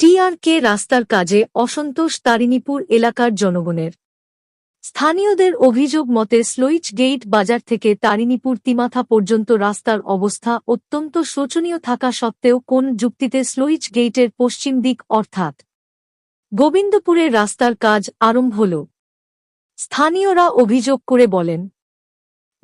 টিআরকে রাস্তার কাজে অসন্তোষ তারিণীপুর এলাকার জনগণের। স্থানীয়দের অভিযোগ মতে স্লোইচ গেইট বাজার থেকে তারিণীপুর তিমাথা পর্যন্ত রাস্তার অবস্থা অত্যন্ত শোচনীয় থাকা সত্ত্বেও কোন যুক্তিতে স্লোইচ গেইটের পশ্চিম দিক অর্থাৎ গোবিন্দপুরের রাস্তার কাজ আরম্ভ হল। স্থানীয়রা অভিযোগ করে বলেন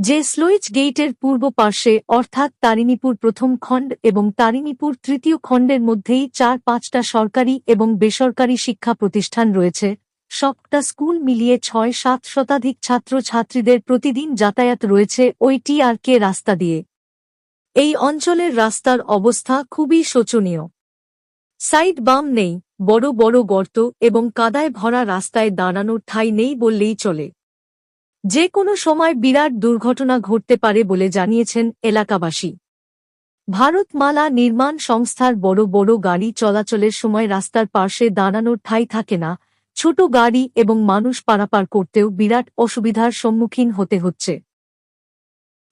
যে স্লোইচ গেইটের পূর্ব পার্শ্বে, অর্থাৎ তারিণীপুর প্রথম খণ্ড এবং তারিণীপুর তৃতীয় খণ্ডের মধ্যেই চার পাঁচটা সরকারি এবং বেসরকারি শিক্ষা প্রতিষ্ঠান রয়েছে, সবটা স্কুল মিলিয়ে ছয় সাত শতাধিক ছাত্র ছাত্রীদের প্রতিদিন যাতায়াত রয়েছে ওই টিআরকে রাস্তা দিয়ে। এই অঞ্চলের রাস্তার অবস্থা খুবই শোচনীয়। সাইড বাম নেই, বড় বড় গর্ত এবং কাদায় ভরা রাস্তায় দাঁড়ানোর ঠাঁই নেই বললেই চলে। যে কোনো সময় বিরাট দুর্ঘটনা ঘটতে পারে বলে জানিয়েছেন এলাকাবাসী। ভারতমালা নির্মাণ সংস্থার বড় বড় গাড়ি চলাচলের সময় রাস্তার পার্শ্বে দাঁড়ানোর ঠাঁই থাকে না, ছোট গাড়ি এবং মানুষ পারাপার করতেও বিরাট অসুবিধার সম্মুখীন হতে হচ্ছে।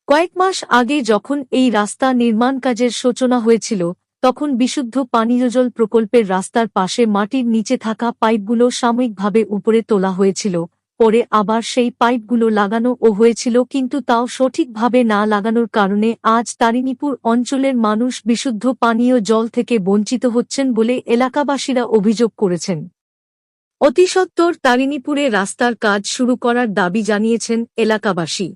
কয়েক মাস আগে যখন এই রাস্তা নির্মাণ কাজের সূচনা হয়েছিল, তখন বিশুদ্ধ পানীয় জল প্রকল্পের রাস্তার পাশে মাটির নিচে থাকা পাইপগুলো সাময়িকভাবে উপরে তোলা হয়েছিল পরে আবার সেই পাইপগুলো লাগানো ও হয়েছিল, কিন্তু তাও সঠিকভাবে না লাগানোর কারণে আজ তারিণীপুর অঞ্চলের মানুষ বিশুদ্ধ পানীয় জল থেকে বঞ্চিত হচ্ছেন বলে এলাকাবাসীরা অভিযোগ করেছেন। অতিসত্বর তারিণীপুরে রাস্তার কাজ শুরু করার দাবি জানিয়েছেন এলাকাবাসী।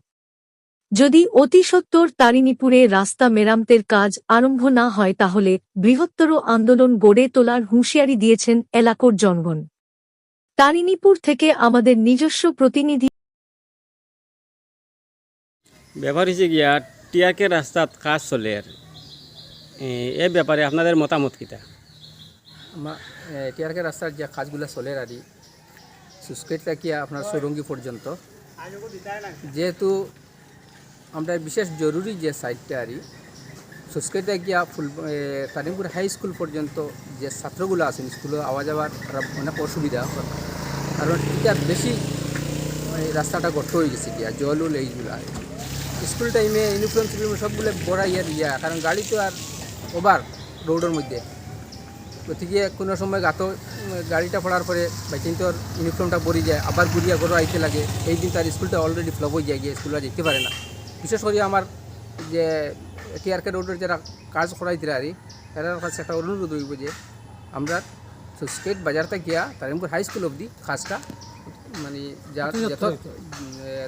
যদি অতিসত্বর তারিণীপুরে রাস্তা মেরামতের কাজ আরম্ভ না হয়, তাহলে বৃহত্তর আন্দোলন গড়ে তোলার হুঁশিয়ারি দিয়েছেন এলাকার জনগণ। তারিণীপুর থেকে আমাদের নিজস্ব প্রতিনিধি ব্যাপার হয়েছে গিয়া টিয়াকে রাস্তাত কাজ চলে আর। এ ব্যাপারে আপনাদের মতামত কিতা? আমার টিআরকে রাস্তার যে কাজগুলো চলে আর সুস্কেট থেকে আপনার সৌরঙ্গি পর্যন্ত। যেহেতু আমরা বিশেষ জরুরি যে সাইডটা আর সুস্কেট গিয়া ফুল তারিমপুর হাই স্কুল পর্যন্ত যে ছাত্রগুলো আছেন স্কুলে আওয়া যাওয়ার অনেক অসুবিধা। কারণ এটা বেশি মানে রাস্তাটা গর্ত হয়ে গেছে গিয়া, জল উল এইগুলো স্কুল টাইমে ইউনিফর্ম টিউনিফর্ম সবগুলো বড়া ইয়ে ইয়া, কারণ গাড়ি তো আর ওভার রোডের মধ্যে। গতিকে কোনো সময় গাত, গাড়িটা পড়ার পরে বাইকিং তোর ইউনিফর্মটা পরি যায়, আবার ঘুরিয়া ঘরে আইতে লাগে। এই দিন তার স্কুলটা অলরেডি ফ্লপ হয়ে যায় গিয়ে, স্কুলে যেতে পারে না। বিশেষ করে আমার যে টিআরকে রোডের যারা কাজ করাইতে আর কাছে একটা অনুরোধ হইব যে, আমরা স্টেট বাজারটা গিয়া তারিমপুর হাই স্কুল অবধি কাজটা মানে যা যত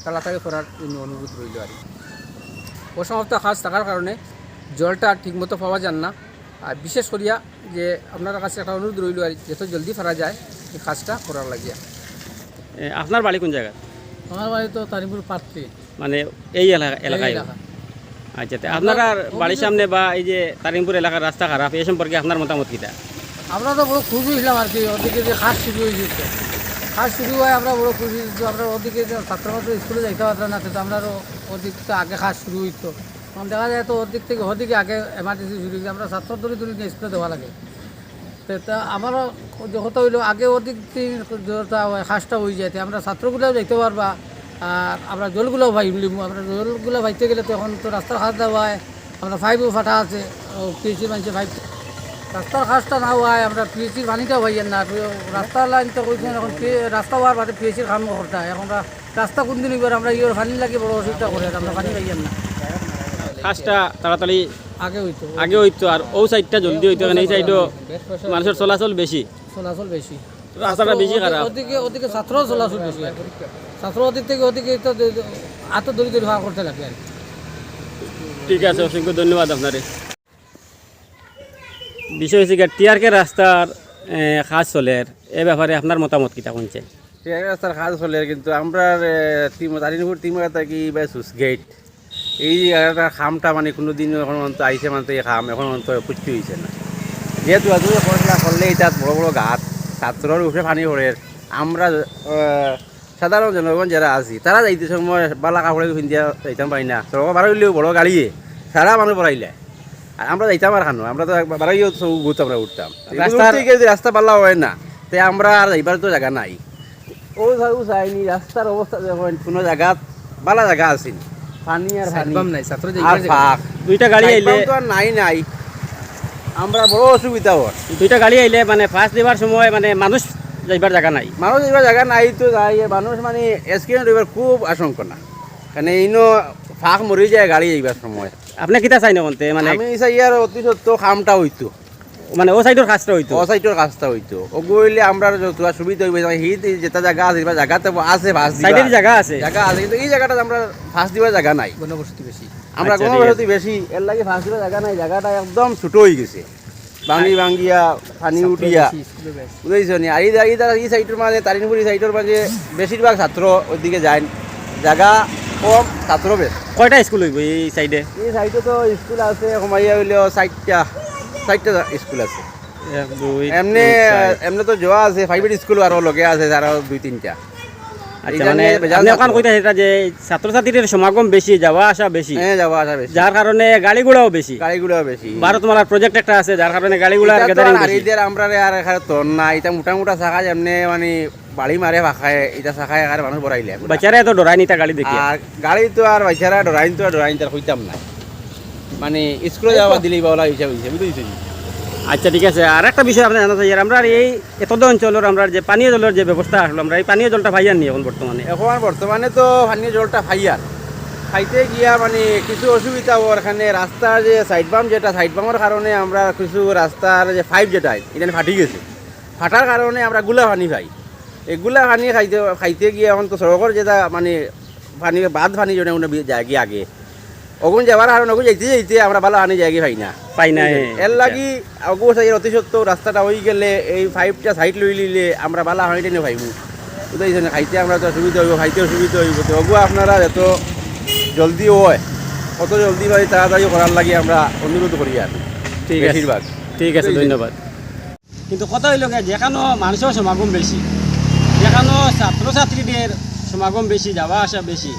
তাড়াতাড়ি করার জন্য অনুরোধ রইল আর কি। অসমাপ্ত কাজ থাকার কারণে জলটা ঠিকমতো পাওয়া যান না। আর বিশেষ করিয়া যে আপনার কাছে একটা অনুরোধ রইল আর যত জলদি ফেরা যায় এই কাজটা করার লাগিয়া। আপনার বাড়ি কোন জায়গা আমার বাড়ি তো তারিপুর পাত্রি মানে এই এলাকা এলাকায়? আচ্ছা আপনার আর বাড়ির সামনে বা এই যে তারিমপুর এলাকার রাস্তা খারাপ এই সম্পর্কে আপনার মতামত কিতা? আমরা তো বড় খুশি হয়েছিলাম আর কি ওদিকে যে খাস শুরু হয়ে হয়েছে খাস শুরু হয় আমরা বড় খুশি হয়েছি আমরা ওদিকে যে ছাত্রছাত্রী স্কুলে যাইতে পারতাম না তো আমরা ওদিক থেকে আগে খাস শুরু হইতো। তখন দেখা যায় তো ওদিক থেকে ওদিকে আগে এমার্জেন্সি শুরু হয়েছে আমরা ছাত্র ধরে ধরে নিয়ে স্কুলে দেওয়া লাগে। তো তা আমারও যখন হইল আগে ওদিক হয়, কাজটা হয়ে যায় তো আমরা ছাত্রগুলোও যাইতে পারবা। আর আমরা জলগুলোও ভাই আমরা জলগুলো ভাইতে গেলে তো এখন তো রাস্তার কাজ দেওয়া হয় আমরা ফাইভও ফাটা আছে পিএইচি মানছে ফাইভ রাস্তার কাজটা না হয় আমরা পিএইচির পানিটাও ভাইয়েন না। রাস্তার লাইন তো কইছেন এখন রাস্তা হওয়ার বাদে পিএইচির কাম করতে। হয় এখন রাস্তা কোন দিন এবার আমরা ইয়ের পানি লাগে বড় অসুবিধা করে আমরা পানি পাইয়েন না। কাজটা তাড়াতাড়ি আগে হইতো। আগে হইতো আর ও সাইডটা জলদি হইতো কারণ এই সাইডও মানুষের চলাচল বেশি। চলাচল বেশি। রাস্তাটা বেশি খারাপ। ওদিকে ওদিকে ছাত্র চলাচল বেশি। ছাত্র ওদিক থেকে ওদিকে তো এত দড়ি দড়ি হওয়া করতে লাগে আর ঠিক আছে অসংখ্য ধন্যবাদ আপনারে। বিষয় হচ্ছে টিয়ারকে রাস্তার কাজ চলে। এ ব্যাপারে আপনার মতামত কোনছে ঠিক আছে রাস্তার কাজ চলে, কিন্তু আমরা তারিনপুর তিমা থাকি বা সুস গেট এই খামটা মানে কোনো দিন এখন অন্ত আইসে মানে এই খাম এখন অন্ত পুষ্টি হয়েছে না। যেহেতু এত পড়াশোনা করলে তাত বড় বড় গাছ ছাত্রর উঠে পানি পড়ে। আমরা সাধারণ জনগণ যারা আছি, তারা যাইতে সময় বালা কাপড়ে পিন্ধিয়া যাইতাম পারি না। সরকার বারো হইলেও বড় গাড়িয়ে সারা মানুষ পড়াইলে। আমরা যাইতাম আর খানো আমরা তো বারাইও সব গুত আমরা উঠতাম। রাস্তা যদি রাস্তা পাল্লা হয় না তে আমরা আর যাইবার তো জায়গা নাই। ও সাউ চাইনি রাস্তার অবস্থা যখন কোনো জায়গাত বালা জায়গা আছিল পানি আর পানি। নাই ছাত্র জায়গা ফাঁক দুইটা গাড়ি আইলে তো আর নাই নাই। আমরা বড় অসুবিধা হয়। দুইটা গাড়ি আইলে মানে ফার্স্ট দেওয়ার সময় মানে মানুষ যাইবার জায়গা নাই। মানুষ এবার জায়গা নাই তো যাই মানুষ মানে খুব আশঙ্কা না। কারণ ইনো ফাঁক মরি যায় গাড়ি এইবার সময়। আপনি কিতা চাই না মানে আমি চাই ইয়ার অতি সত্য খামটা হইতো। মানে ও সাইডের কাজটা হইতো? অসাইটের কাজটা হইতো। ওগুলি আমরা যত সুবিধা হইবে হিট যেটা জায়গা আছে এবার জায়গাতে আছে ফাঁস সাইডের জায়গা আছে? জায়গা আছে কিন্তু এই জায়গাটা আমরা ফাঁস দিবার জায়গা নাই। ঘনবসতি বেশি আমরা আচ্ছা, কোনো ঠিক আছে। বসতি বেশি এর লাগে ফাঁস দিবার জায়গা নাই জায়গাটা একদম ছোট হয়ে গেছে। ভাঙ্গি ভাঙ্গিয়া পানি উঠিয়া। বেশি, বেশি। বুঝেছ নি? আর এই সাইডের মাঝে তারিনপুরি সাইডের মাঝে বেশিরভাগ ছাত্র ওইদিকে যায়। জায়গা ছাত্র বেশ কয়টা স্কুল হইব এই সাইডে এই সাইডে তো স্কুল আছে কমাইয়া হইলেও চারটা চারটা স্কুল আছে। এমনি এমনি তো যোৱা আছে স্কুল লগে আছে দুই তিনটা। আচ্ছা মানে ছাত্রছাত্রীদের সমাগম বেশি যাওয়া আসা বেশি। যার কারণে গাড়িগুড়াও বেশি। গাড়িগুলো বেশি। ভারতমালার প্রজেক্ট একটা আছে যার কারণে গাড়িগুলার এটা তো গ্যাদারিং আর বেশি। এদের আমরা আর এখানে তন এটা মোটা মোটা শাখা এমনি মানে বাড়ি মারে ভাষায় এটা শাখায় এখানে মানুষ বড়াইলে বাচ্চারা তো ডরাই নিতা গাড়ি দেখি আর গাড়ি তো আর বাচ্চারা ডরাইন তো আর ডরাইন তার হইতাম না মানে স্কুলে যাওয়া দিলেই বাবলা হিসাব হয়েছে বুঝেছি আচ্ছা ঠিক আছে। আর একটা বিষয় আপনি জানা চাই আমরা এই এতদ অঞ্চলের আমরা যে পানীয় জলের যে ব্যবস্থা আসলো আমরা এই পানীয় জলটা ভাইয়ার নি এখন বর্তমানে এখন বর্তমানে তো পানীয় জলটা ফাইয়ার খাইতে গিয়া মানে কিছু অসুবিধা ওর এখানে রাস্তার যে সাইড বাম যেটা সাইড বামের কারণে আমরা কিছু রাস্তার যে পাইপ যেটা এটা ফাটি গেছে। ফাটার কারণে আমরা গুলা পানি পাই। এই গুলা পানি খাইতে খাইতে গিয়ে এখন তো সড়কের যেটা মানে পানি বাদ পানি যেটা ওটা যায় গিয়ে আগে। ওগুন যাবার কারণে ওগুন যাইতে যাইতে আমরা ভালো পানি যাই পাই না। পাই না এর লাগি অগু সাইড অতি সত্য রাস্তাটা হয়ে গেলে এই ফাইভটা সাইড লই লিলে আমরা বালা হাঁড়িতে নিয়ে পাইবো বুঝাইছেন খাইতে আমরা তো সুবিধা হইব খাইতে সুবিধা হইব। তো অগু আপনারা যত জলদি হয় কত জলদি ভাই তাড়াতাড়ি করার লাগে আমরা অনুরোধ করি আর ঠিক আছে। ঠিক আছে ধন্যবাদ। কিন্তু কথা হইল যেখানো মানুষের সমাগম বেশি যেখানো ছাত্রছাত্রীদের সমাগম বেশি যাওয়া আসা বেশি।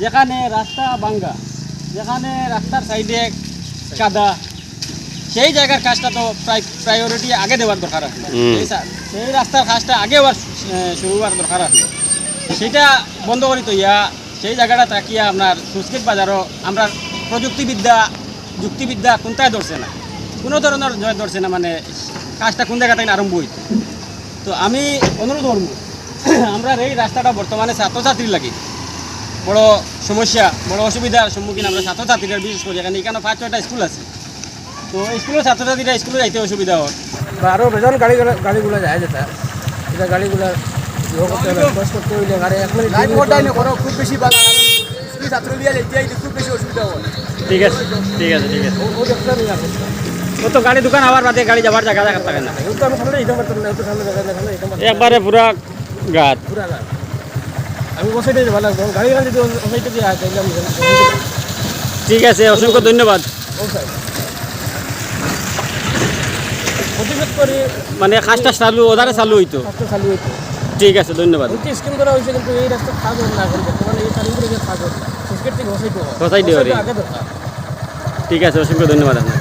যেখানে রাস্তা বাঙ্গা যেখানে রাস্তার সাইডে কাদা সেই জায়গার কাজটা তো প্রায় প্রায়োরিটি আগে দেওয়ার দরকার আসলো সেই রাস্তার কাজটা আগে এ, শুরু হওয়ার দরকার আসলো সেটা বন্ধ করি তো ইয়া সেই জায়গাটা তাকিয়া আপনার সুস্কিত বাজারও আমরা প্রযুক্তিবিদ্যা যুক্তিবিদ্যা কোনটাই ধরছে না। কোনো ধরনের ধরছে না মানে কাজটা কোন জায়গা থেকে আরম্ভ হইতো। তো আমি অনুরোধ করব আমরা এই রাস্তাটা বর্তমানে ছাত্রছাত্রীর লাগি। বড় সমস্যা বড় অসুবিধার সম্মুখীন আমরা ছাত্রছাত্রীরা বিশেষ করি এখানে এখানে পাঁচ ছয়টা স্কুল আছে? তো স্কুলের ছাত্রছাত্রীরা স্কুলে যাইতে অসুবিধা হয়। বা আরও বেজন গাড়ি গাড়িগুলো যায় যেটা। এটা গাড়িগুলো ইয়ে খুব বেশি হয়। ঠিক আছে ঠিক আছে ঠিক আছে। ও- তো গাড়ি দোকান আবার বাদে গাড়ি যাবার জায়গা থাকে না। একবারে পুরা গাত পুরা গাড়ি আমি ও সাইডে ভালো লাগবে গাড়ি গাড়ি যদি ও দিয়ে আসে ঠিক আছে অসংখ্য ধন্যবাদ। মানে কাজটা চালু ওদারে চালু হইতো। রাস্তা চালু হইতো। ঠিক আছে ধন্যবাদ। দুটি স্কিম করা হয়েছে কিন্তু এই রাস্তা কাজ না এখন বর্তমানে এই ঠিক আছে অসংখ্য ধন্যবাদ আপনার